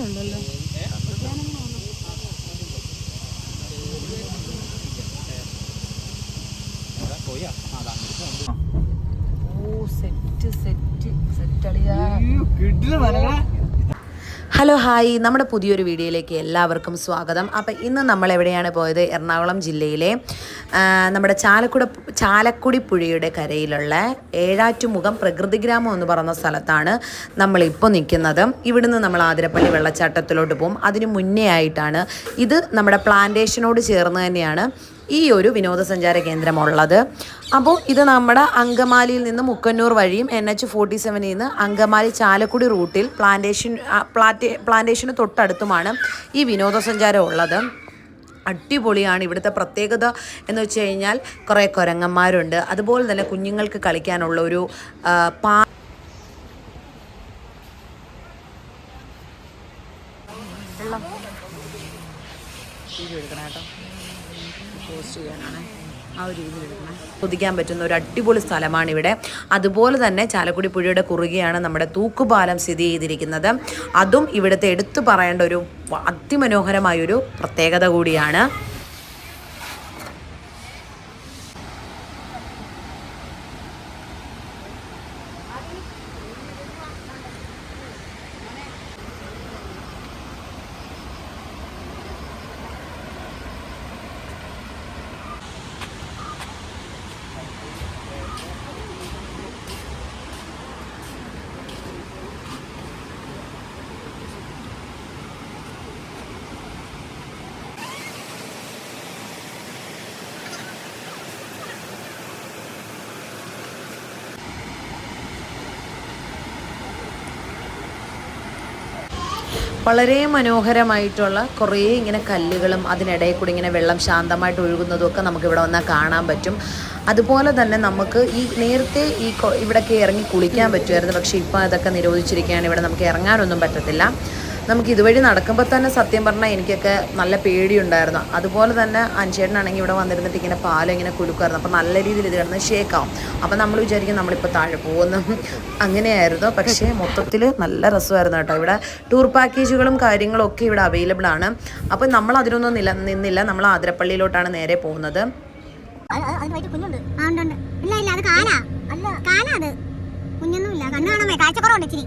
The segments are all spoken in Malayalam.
ഉണ്ടല്ലോ ഓ സെറ്റ് സെറ്റ് സെറ്റ് അളിയാ. Hello hi. നമ്മുടെ പുതിയൊരു വീഡിയോയിലേക്ക് എല്ലാവർക്കും സ്വാഗതം. അപ്പോൾ ഇന്ന് നമ്മൾ എവിടെയാണ് പോയത്? എറണാകുളം ജില്ലയിലെ നമ്മുടെ ചാലക്കുട ചാലക്കുടി പുഴയുടെ കരയിലുള്ള ഏഴാറ്റുമുഖം പ്രകൃതി ഗ്രാമം എന്ന് പറയുന്ന സ്ഥലത്താണ് നമ്മളിപ്പോൾ നിൽക്കുന്നത് ഇവിടുന്ന് നമ്മൾ ആതിരപ്പള്ളി വെള്ളച്ചാട്ടത്തിലോട്ട് പോകും. അതിന് മുന്നേ ആയിട്ടാണ് ഇത് നമ്മുടെ പ്ലാന്റേഷനോട് ചേർന്ന് തന്നെയാണ് ഈ ഒരു വിനോദസഞ്ചാര കേന്ദ്രമുള്ളത്. അപ്പോൾ ഇത് നമ്മുടെ അങ്കമാലിയിൽ നിന്ന് മുക്കന്നൂർ വഴിയും എൻ എച്ച് ഫോർട്ടി സെവനിൽ നിന്ന് അങ്കമാലി ചാലക്കുടി റൂട്ടിൽ പ്ലാന്റേഷൻ പ്ലാറ്റേ പ്ലാന്റേഷന് തൊട്ടടുത്തുമാണ് ഈ വിനോദസഞ്ചാരം ഉള്ളത്. അടിപൊളിയാണ് ഇവിടുത്തെ പ്രത്യേകത എന്ന് വെച്ച് കഴിഞ്ഞാൽ കുറേ കുരങ്ങന്മാരുണ്ട്. അതുപോലെ തന്നെ കുഞ്ഞുങ്ങൾക്ക് കളിക്കാനുള്ള ഒരു പാ ഇത് എടുക്കണം കേട്ടോ. പോസ്റ്റ് ചെയ്യാനാണ് ആ കൊതിക്കാൻ പറ്റുന്ന ഒരു അടിപൊളി സ്ഥലമാണ് ഇവിടെ അതുപോലെ തന്നെ ചാലക്കുടി പുഴയുടെ കുറുകെയാണ് നമ്മുടെ തൂക്കുപാലം സ്ഥിതി ചെയ്തിരിക്കുന്നത്. അതും ഇവിടുത്തെ എടുത്തു പറയേണ്ട ഒരു അതിമനോഹരമായൊരു പ്രത്യേകത കൂടിയാണ്. വളരെ മനോഹരമായിട്ടുള്ള കുറേ ഇങ്ങനെ കല്ലുകളും അതിനിടയിൽ കൂടി ഇങ്ങനെ വെള്ളം ശാന്തമായിട്ട് ഒഴുകുന്നതും ഒക്കെ നമുക്ക് ഇവിടെ വന്നാൽ കാണാൻ പറ്റും. അതുപോലെ തന്നെ നമുക്ക് ഈ നേരത്തെ ഈ ഇവിടെയൊക്കെ ഇറങ്ങി കുളിക്കാൻ പറ്റുമായിരുന്നു. പക്ഷേ ഇപ്പോൾ അതൊക്കെ നിരോധിച്ചിരിക്കുകയാണ്. ഇവിടെ നമുക്ക് ഇറങ്ങാനൊന്നും പറ്റത്തില്ല. നമുക്ക് ഇതുവഴി നടക്കുമ്പോൾ തന്നെ സത്യം പറഞ്ഞാൽ എനിക്കൊക്കെ നല്ല പേടിയുണ്ടായിരുന്നു. അതുപോലെ തന്നെ അഞ്ചേട്ടനാണെങ്കിൽ ഇവിടെ വന്നിരുന്നിട്ട് ഇങ്ങനെ പാലം ഇങ്ങനെ കുലുക്കായിരുന്നു അപ്പോൾ നല്ല രീതിയിൽ ഇത് കിടന്ന് ഷേക്കാവും അപ്പോൾ നമ്മൾ വിചാരിക്കും നമ്മളിപ്പോൾ താഴെ പോകുന്നു. അങ്ങനെയായിരുന്നു. പക്ഷേ മൊത്തത്തിൽ നല്ല രസമായിരുന്നു കേട്ടോ. ഇവിടെ ടൂർ പാക്കേജുകളും കാര്യങ്ങളും ഒക്കെ ഇവിടെ അവൈലബിൾ ആണ്. അപ്പോൾ നമ്മൾ അതിനൊന്നും നില നിന്നില്ല. നമ്മൾ ആതിരപ്പള്ളിയിലോട്ടാണ് നേരെ പോകുന്നത്. ഇല്ല ഇല്ല അത് കാലാ. അല്ല കാലാ അത്. കുഞ്ഞൊന്നുമില്ല. കണ്ണു കാണാൻ കാഴ്ചക്കുറവുണ്ട് ഇച്ചിരി.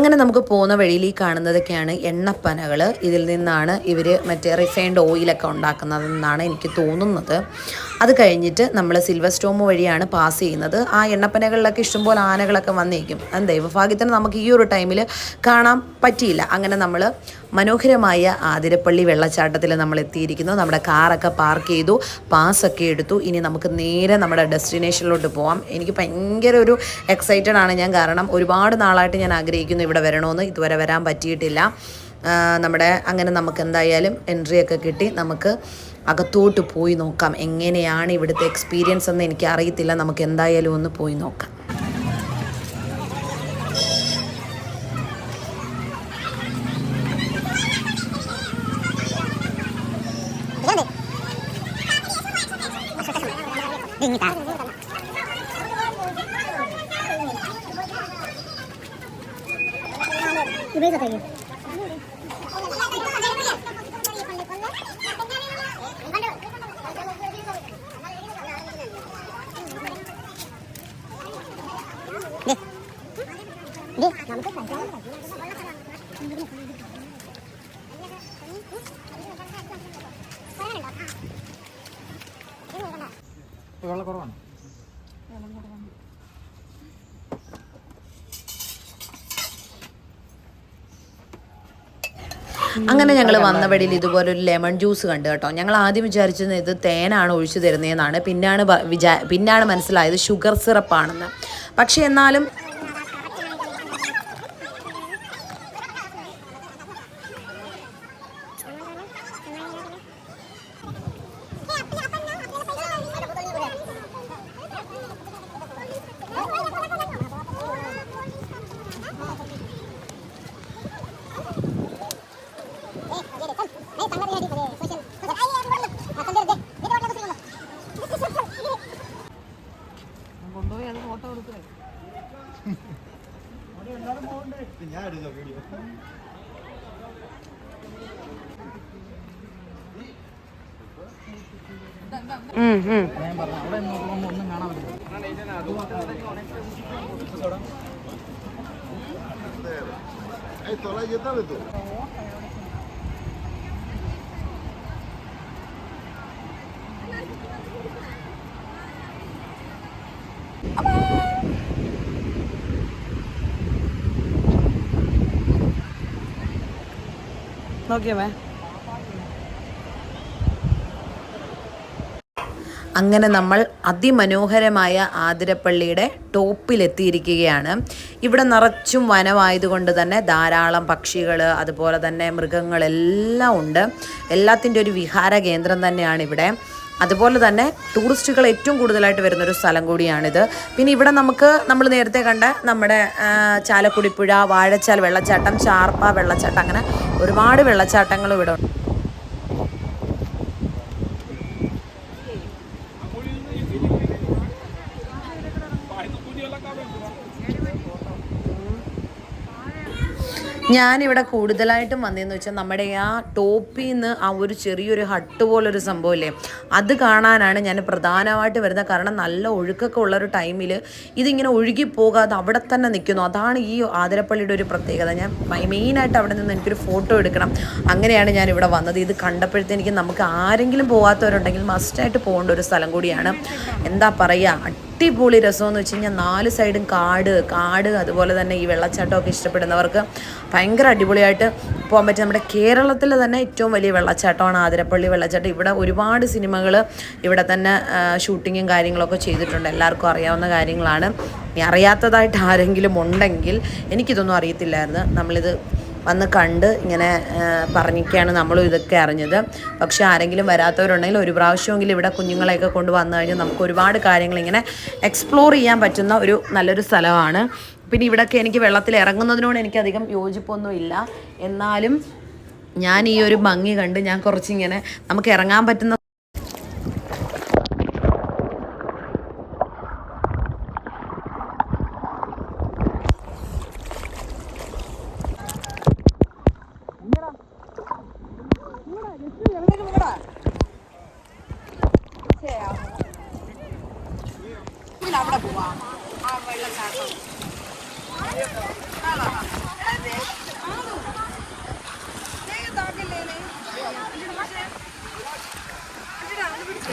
അങ്ങനെ നമുക്ക് പോകുന്ന വഴിയിൽ ഈ കാണുന്നതൊക്കെയാണ് എണ്ണപ്പനകൾ ഇതിൽ നിന്നാണ് ഇവർ മറ്റേ റിഫൈൻഡ് ഓയിലൊക്കെ ഉണ്ടാക്കുന്നതെന്നാണ് എനിക്ക് തോന്നുന്നത്. അത് കഴിഞ്ഞിട്ട് നമ്മൾ സിൽവർ സ്റ്റോം വഴിയാണ് പാസ് ചെയ്യുന്നത്. ആ എണ്ണപ്പനകളിലൊക്കെ ഇഷ്ടംപോലെ ആനകളൊക്കെ വന്നേക്കും. അത് ദൈവഭാഗ്യത്തിന് നമുക്ക് ഈ ഒരു ടൈമിൽ കാണാൻ പറ്റിയില്ല. അങ്ങനെ നമ്മൾ മനോഹരമായ ആതിരപ്പള്ളി വെള്ളച്ചാട്ടത്തിൽ നമ്മൾ എത്തിയിരിക്കുന്നു. നമ്മുടെ കാറൊക്കെ പാർക്ക് ചെയ്തു പാസ്സൊക്കെ എടുത്തു. ഇനി നമുക്ക് നേരെ നമ്മുടെ ഡെസ്റ്റിനേഷനിലോട്ട് പോവാം. എനിക്ക് ഭയങ്കര ഒരു എക്സൈറ്റഡ് ആണ് ഞാൻ. കാരണം ഒരുപാട് നാളായിട്ട് ഞാൻ ആഗ്രഹിക്കുന്നു ഇവിടെ വരണമെന്ന്. ഇതുവരെ വരാൻ പറ്റിയിട്ടില്ല. നമ്മുടെ അങ്ങനെ നമുക്ക് എന്തായാലും എൻട്രി ഒക്കെ കിട്ടി. നമുക്ക് അകത്തോട്ട് പോയി നോക്കാം. എങ്ങനെയാണ് ഇവിടുത്തെ എക്സ്പീരിയൻസ് എന്ന് എനിക്ക് അറിയത്തില്ല നമുക്ക് എന്തായാലും ഒന്ന് പോയി നോക്കാം ഇതാണ്ട്. ഇങ്ങിട്ടാ. ഇവിടെ തയ്യോ ഇപ്പൊ കുറവാണ് അങ്ങനെ ഞങ്ങൾ വന്ന വഴിയിൽ ഇതുപോലെ ഒരു ലെമൺ ജ്യൂസ് കണ്ടു കേട്ടോ. ഞങ്ങൾ ആദ്യം വിചാരിച്ചത് ഇത് തേനാണ് ഒഴിച്ചു തരുന്നതെന്നാണ്. പിന്നാണ് വിചാ പിന്നാണ് മനസ്സിലായത്. ഷുഗർ സിറപ്പാണെന്ന്. പക്ഷേ എന്നാലും ഞാൻ എടുക്കാം വീഡിയോ ഞാൻ പറഞ്ഞു അവിടെ നോക്കുമ്പോൾ ഒന്നും കാണാൻ പറ്റില്ല ഏയ് തൊല ചെത്താൻ എത്തു നോക്കിയമേ അങ്ങനെ നമ്മൾ അതിമനോഹരമായ ആതിരപ്പള്ളിയുടെ ടോപ്പിലെത്തിയിരിക്കുകയാണ്. ഇവിടെ നിറച്ചും വനമായതുകൊണ്ട് തന്നെ ധാരാളം പക്ഷികൾ അതുപോലെ തന്നെ മൃഗങ്ങളെല്ലാം ഉണ്ട്. എല്ലാത്തിന്റെ ഒരു വിഹാര കേന്ദ്രം തന്നെയാണ് ഇവിടെ. അതുപോലെ തന്നെ ടൂറിസ്റ്റുകൾ ഏറ്റവും കൂടുതലായിട്ട് വരുന്നൊരു സ്ഥലം കൂടിയാണിത്. പിന്നെ ഇവിടെ നമുക്ക് നമ്മൾ നേരത്തെ കണ്ട നമ്മുടെ ചാലക്കുടിപ്പുഴ വാഴച്ചാൽ വെള്ളച്ചാട്ടം ചാർപ്പ വെള്ളച്ചാട്ടം അങ്ങനെ ഒരുപാട് വെള്ളച്ചാട്ടങ്ങളും ഇവിടെ ഉണ്ട്. ഞാനിവിടെ കൂടുതലായിട്ടും വന്നതെന്ന് വെച്ചാൽ നമ്മുടെ ആ ടോപ്പിൽ നിന്ന് ആ ഒരു ചെറിയൊരു ഹട്ട് പോലൊരു സംഭവമില്ലേ? അത് കാണാനാണ് ഞാൻ പ്രധാനമായിട്ട് വരുന്നത്. കാരണം നല്ല ഒഴുക്കൊക്കെ ഉള്ളൊരു ടൈമിൽ ഇതിങ്ങനെ ഒഴുകി പോകാതെ അവിടെ തന്നെ നിൽക്കുന്നു. അതാണ് ഈ ആതിരപ്പള്ളിയുടെ ഒരു പ്രത്യേകത. ഞാൻ മെയിനായിട്ട് അവിടെ നിന്ന് എനിക്കൊരു ഫോട്ടോ എടുക്കണം. അങ്ങനെയാണ് ഞാൻ ഇവിടെ വന്നത്. ഇത് കണ്ടപ്പോഴത്തേക്ക് നമുക്ക് ആരെങ്കിലും പോകാത്തവരുണ്ടെങ്കിൽ മസ്റ്റായിട്ട് പോകേണ്ട ഒരു സ്ഥലം കൂടിയാണ്. എന്താ പറയുക? അടിപൊളി രസമെന്ന് വെച്ച് കഴിഞ്ഞാൽ നാല് സൈഡും കാട് കാട് അതുപോലെ തന്നെ ഈ വെള്ളച്ചാട്ടമൊക്കെ ഇഷ്ടപ്പെടുന്നവർക്ക് ഭയങ്കര അടിപൊളിയായിട്ട് പോകാൻ പറ്റും നമ്മുടെ കേരളത്തിൽ തന്നെ ഏറ്റവും വലിയ വെള്ളച്ചാട്ടമാണ് ആതിരപ്പള്ളി വെള്ളച്ചാട്ടം. ഇവിടെ ഒരുപാട് സിനിമകൾ ഇവിടെ തന്നെ ഷൂട്ടിങ്ങും കാര്യങ്ങളൊക്കെ ചെയ്തിട്ടുണ്ട്. എല്ലാവർക്കും അറിയാവുന്ന കാര്യങ്ങളാണ്. അറിയാത്തതായിട്ട് ആരെങ്കിലും ഉണ്ടെങ്കിൽ എനിക്കിതൊന്നും അറിയത്തില്ലായിരുന്നു. നമ്മളിത് വന്ന് കണ്ട് ഇങ്ങനെ പറഞ്ഞൊക്കെയാണ് നമ്മളും ഇതൊക്കെ അറിഞ്ഞത്. പക്ഷേ ആരെങ്കിലും വരാത്തവരുണ്ടെങ്കിൽ ഒരു പ്രാവശ്യമെങ്കിലും ഇവിടെ കുഞ്ഞുങ്ങളെയൊക്കെ കൊണ്ട് വന്നു കഴിഞ്ഞാൽ നമുക്ക് ഒരുപാട് കാര്യങ്ങൾ ഇങ്ങനെ എക്സ്പ്ലോർ ചെയ്യാൻ പറ്റുന്ന ഒരു നല്ലൊരു സ്ഥലമാണ്. പിന്നെ ഇവിടെയൊക്കെ എനിക്ക് വെള്ളത്തിൽ ഇറങ്ങുന്നതിനോട് എനിക്കധികം യോജിപ്പൊന്നും ഇല്ല എന്നാലും ഞാൻ ഈ ഒരു ഭംഗി കണ്ട് ഞാൻ കുറച്ചിങ്ങനെ നമുക്ക് ഇറങ്ങാൻ പറ്റുന്ന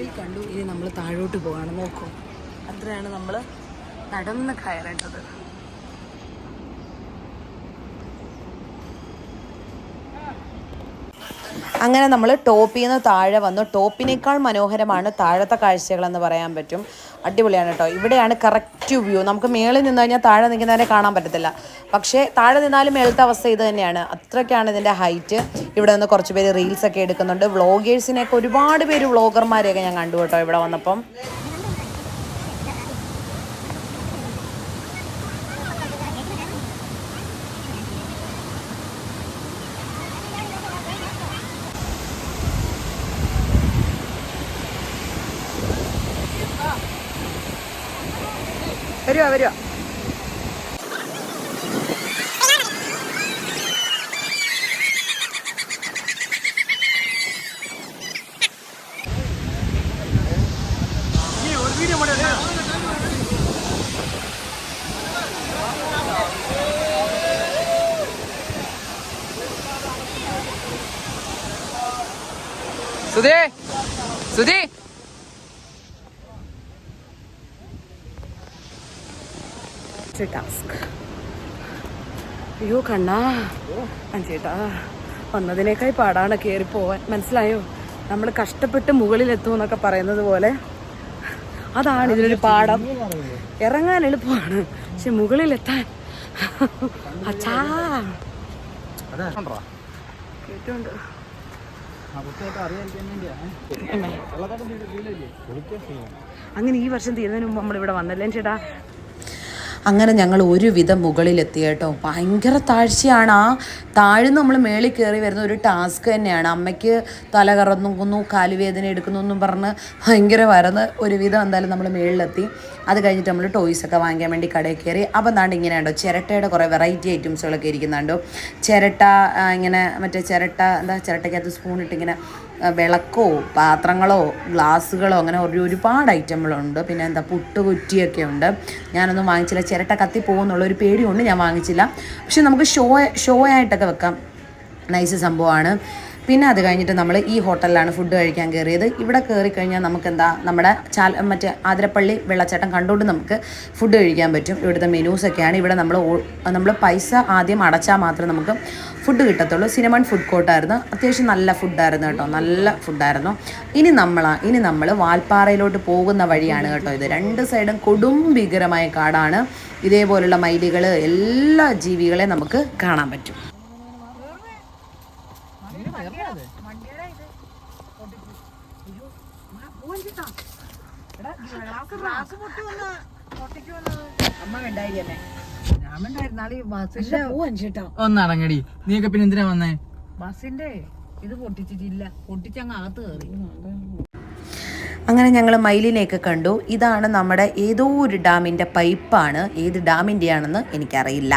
മുകളിൽ കണ്ടു. ഇനി നമ്മൾ താഴോട്ട് പോകണം നോക്കൂ. അത്രയാണ് നമ്മൾ നടന്ന് കയറേണ്ടത്. അങ്ങനെ നമ്മൾ ടോപ്പിൽ നിന്ന് താഴെ വന്നു. ടോപ്പിനേക്കാൾ മനോഹരമാണ് താഴത്തെ കാഴ്ചകളെന്ന് പറയാൻ പറ്റും. അടിപൊളിയാണ് കേട്ടോ ഇവിടെയാണ് കറക്റ്റ് വ്യൂ നമുക്ക് മേളിൽ നിന്ന് കഴിഞ്ഞാൽ താഴെ നിൽക്കുന്നവരെ കാണാൻ പറ്റത്തില്ല. പക്ഷേ താഴെ നിന്നാലും മേളത്തെ അവസ്ഥ ഇത് തന്നെയാണ്. അത്രയ്ക്കാണ് ഇതിന്റെ ഹൈറ്റ് ഇവിടെ നിന്ന് കുറച്ച് പേര് റീൽസ് ഒക്കെ എടുക്കുന്നുണ്ട്. വ്ളോഗേഴ്സിനെയൊക്കെ ഒരുപാട് പേര് വ്ളോഗർമാരെയൊക്കെ ഞാൻ കണ്ടു കേട്ടോ ഇവിടെ വന്നപ്പം. വരുവാ വരുവാ സുധി സുധി. ടാസ്ക്. അയ്യോ കണ്ണാ. ചേട്ടാ വന്നതിനേക്കായി പാടാണ് കയറി പോവാൻ. മനസ്സിലായോ? നമ്മൾ കഷ്ടപ്പെട്ട് മുകളിലെത്തും എന്നൊക്കെ പറയുന്നത് പോലെ. അതാണ് ഇതിനൊരു പാഠം. ഇറങ്ങാൻ എളുപ്പമാണ്. പക്ഷെ മുകളിലെത്താൻ. അച്ഛാ. കേട്ടുണ്ട്? അങ്ങനെ ഈ വർഷം തീരുന്നതിന് മുമ്പ് നമ്മളിവിടെ വന്നല്ലേ ചേട്ടാ അങ്ങനെ ഞങ്ങൾ ഒരുവിധം മുകളിലെത്തി കേട്ടോ. ഭയങ്കര താഴ്ചയാണ്. ആ താഴ്ന്ന് നമ്മൾ മേളിൽ കയറി വരുന്ന ഒരു ടാസ്ക് തന്നെയാണ്. അമ്മയ്ക്ക് തല കറന്നുക്കുന്നു കാലുവേദന എടുക്കുന്നു എന്നും പറഞ്ഞ് ഭയങ്കര വരന്ന് ഒരുവിധം എന്തായാലും നമ്മൾ മേളിലെത്തി. അത് കഴിഞ്ഞിട്ട് നമ്മൾ ടോയ്സ് ഒക്കെ വാങ്ങിക്കാൻ വേണ്ടി കടയിൽ കയറി. അപ്പം എന്താണ്ട് ഇങ്ങനെ ഉണ്ടോ ചിരട്ടയുടെ കുറേ വെറൈറ്റി ഐറ്റംസുകളൊക്കെ ഇരിക്കുന്നുണ്ടോ. ചിരട്ട ഇങ്ങനെ മറ്റേ ചിരട്ട എന്താ ചിരട്ടയ്ക്കകത്ത് സ്പൂൺ ഇട്ട് ഇങ്ങനെ ആ, വിളക്കോ പാത്രങ്ങളോ ഗ്ലാസ്സുകളോ അങ്ങനെ ഒരു ഒരുപാട് ഐറ്റങ്ങളുണ്ട്. പിന്നെ എന്താ പുട്ട് കുറ്റിയൊക്കെ ഉണ്ട്. ഞാനൊന്നും വാങ്ങിച്ചില്ല. ചിരട്ട കത്തി പോകുന്നുള്ള ഒരു പേടിയുണ്ട്. ഞാൻ വാങ്ങിച്ചില്ല. പക്ഷെ നമുക്ക് ഷോ ഷോ ആയിട്ടൊക്കെ വെക്കാം. നൈസ് സംഭവമാണ്. പിന്നെ അത് കഴിഞ്ഞിട്ട് നമ്മൾ ഈ ഹോട്ടലിലാണ് ഫുഡ് കഴിക്കാൻ കയറിയത് ഇവിടെ കയറി കഴിഞ്ഞാൽ നമുക്ക് എന്താ നമ്മുടെ ചാല മറ്റേ ആതിരപ്പള്ളി വെള്ളച്ചാട്ടം കണ്ടുകൊണ്ട് നമുക്ക് ഫുഡ് കഴിക്കാൻ പറ്റും. ഇവിടുത്തെ മെനൂസൊക്കെയാണ് ഇവിടെ നമ്മൾ നമ്മൾ പൈസ ആദ്യം അടച്ചാൽ മാത്രമേ നമുക്ക് ഫുഡ് കിട്ടത്തുള്ളൂ. സിനിമൺ ഫുഡ് കോർട്ടായിരുന്നു അത്യാവശ്യം നല്ല ഫുഡായിരുന്നു കേട്ടോ. നല്ല ഫുഡായിരുന്നു ഇനി നമ്മളാ ഇനി നമ്മൾ വാൽപ്പാറയിലോട്ട് പോകുന്ന വഴിയാണ് കേട്ടോ ഇത്. രണ്ട് സൈഡും കൊടും ഭീകരമായ കാടാണ്. ഇതേപോലുള്ള മൈലികൾ എല്ലാ ജീവികളെ നമുക്ക് കാണാൻ പറ്റും. ഒന്നടങ്ങടി. നീയൊക്കെ പിന്നെ എന്തിനാ വന്നേ? ബസിന്റെ ഇത് പൊട്ടിച്ചിട്ടില്ല. പൊട്ടിച്ചങ്ങ് അകത്ത് കയറി. അങ്ങനെ ഞങ്ങൾ മയിലിനെയൊക്കെ കണ്ടു. ഇതാണ് നമ്മുടെ ഏതോ ഒരു ഡാമിന്റെ പൈപ്പാണ്. ഏത് ഡാമിന്റെയാണെന്ന് എനിക്കറിയില്ല.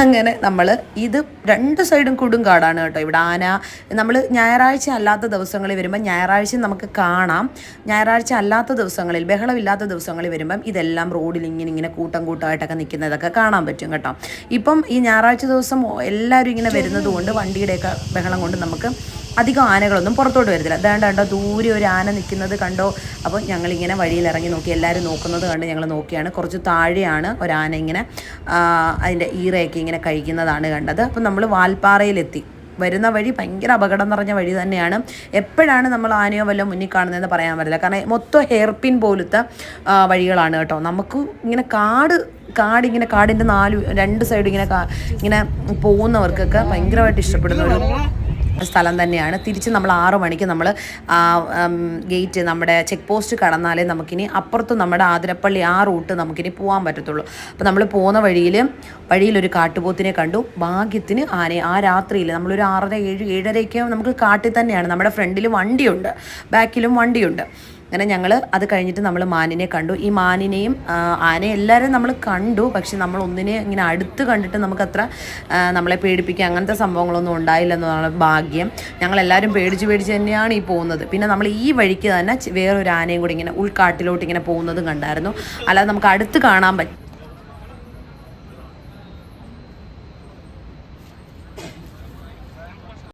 അങ്ങനെ നമ്മൾ ഇത് രണ്ട് സൈഡും കൊടുങ്കാടാണ് കേട്ടോ ഇവിടെ ആന. നമ്മൾ ഞായറാഴ്ച അല്ലാത്ത ദിവസങ്ങളിൽ വരുമ്പോൾ ഞായറാഴ്ച നമുക്ക് കാണാം. ഞായറാഴ്ച അല്ലാത്ത ദിവസങ്ങളിൽ ബഹളമില്ലാത്ത ദിവസങ്ങളിൽ വരുമ്പം ഇതെല്ലാം റോഡിൽ ഇങ്ങനെ ഇങ്ങനെ കൂട്ടം കൂട്ടമായിട്ടൊക്കെ നിൽക്കുന്നതൊക്കെ കാണാൻ പറ്റും കേട്ടോ. ഇപ്പം ഈ ഞായറാഴ്ച ദിവസം എല്ലാവരും ഇങ്ങനെ വരുന്നത് കൊണ്ട് വണ്ടിയുടെയൊക്കെ ബഹളം കൊണ്ട് നമുക്ക് അധികം ആനകളൊന്നും പുറത്തോട്ട് വരത്തില്ല. അതാണ്ട് കണ്ടോ ദൂരെ ഒരു ആന നിൽക്കുന്നത് കണ്ടോ? അപ്പോൾ ഞങ്ങളിങ്ങനെ വഴിയിൽ ഇറങ്ങി നോക്കി എല്ലാവരും നോക്കുന്നത് കണ്ട് ഞങ്ങൾ നോക്കിയാണ്. കുറച്ച് താഴെയാണ് ഒരാന ഇങ്ങനെ അതിന്റെ ഈറയൊക്കെ ഇങ്ങനെ കഴിക്കുന്നതാണ് കണ്ടത്. അപ്പം നമ്മൾ വാൽപ്പാറയിലെത്തി. വരുന്ന വഴി ഭയങ്കര അപകടം നിറഞ്ഞ വഴി തന്നെയാണ്. എപ്പോഴാണ് നമ്മൾ ആനയോ വല്ലതും മുന്നിൽ കാണുന്നതെന്ന് പറയാൻ പറ്റില്ല. കാരണം മൊത്തം ഹെയർപിൻ പോലത്തെ വഴികളാണ് കേട്ടോ. നമുക്ക് ഇങ്ങനെ കാട് കാട് ഇങ്ങനെ കാടിന്റെ നാല് രണ്ട് സൈഡ് ഇങ്ങനെ ഇങ്ങനെ പോകുന്നവർക്കൊക്കെ ഭയങ്കരമായിട്ട് ഇഷ്ടപ്പെടുന്ന ഒരു സ്ഥലം തന്നെയാണ്. തിരിച്ച് നമ്മൾ ആറു മണിക്ക് നമ്മൾ ഗേറ്റ് നമ്മുടെ ചെക്ക് പോസ്റ്റ് കടന്നാലേ നമുക്കിനി അപ്പുറത്ത് നമ്മുടെ ആതിരപ്പള്ളി ആ റൂട്ട് നമുക്കിനി പോകാൻ പറ്റത്തുള്ളൂ. അപ്പോൾ നമ്മൾ പോകുന്ന വഴിയിൽ വഴിയിലൊരു കാട്ടുപോത്തിനെ കണ്ടു. ഭാഗ്യത്തിന് ആനയെ ആ രാത്രിയിൽ നമ്മളൊരു ആറര ഏഴ് ഏഴരയ്ക്ക് നമുക്ക് കാട്ടിൽ തന്നെയാണ്. നമ്മുടെ ഫ്രണ്ടിൽ വണ്ടിയുണ്ട്. ബാക്കിലും വണ്ടിയുണ്ട്. അങ്ങനെ ഞങ്ങൾ അത് കഴിഞ്ഞിട്ട് നമ്മൾ മാനിനെ കണ്ടു. ഈ മാനിനെയും ആനയെ എല്ലാവരും നമ്മൾ കണ്ടു. പക്ഷെ നമ്മൾ ഒന്നിനെ ഇങ്ങനെ അടുത്ത് കണ്ടിട്ട് നമുക്കത്ര നമ്മളെ പേടിപ്പിക്കുക അങ്ങനത്തെ സംഭവങ്ങളൊന്നും ഉണ്ടായില്ല എന്നുള്ള ഭാഗ്യം. ഞങ്ങളെല്ലാവരും പേടിച്ച് പേടിച്ച് തന്നെയാണ് ഈ പോകുന്നത്. പിന്നെ നമ്മൾ ഈ വഴിക്ക് തന്നെ വേറൊരു ആനയും കൂടി ഇങ്ങനെ ഉൾക്കാട്ടിലോട്ട് ഇങ്ങനെ പോകുന്നതും കണ്ടായിരുന്നു. അല്ലാതെ നമുക്ക് അടുത്ത് കാണാൻ പറ്റും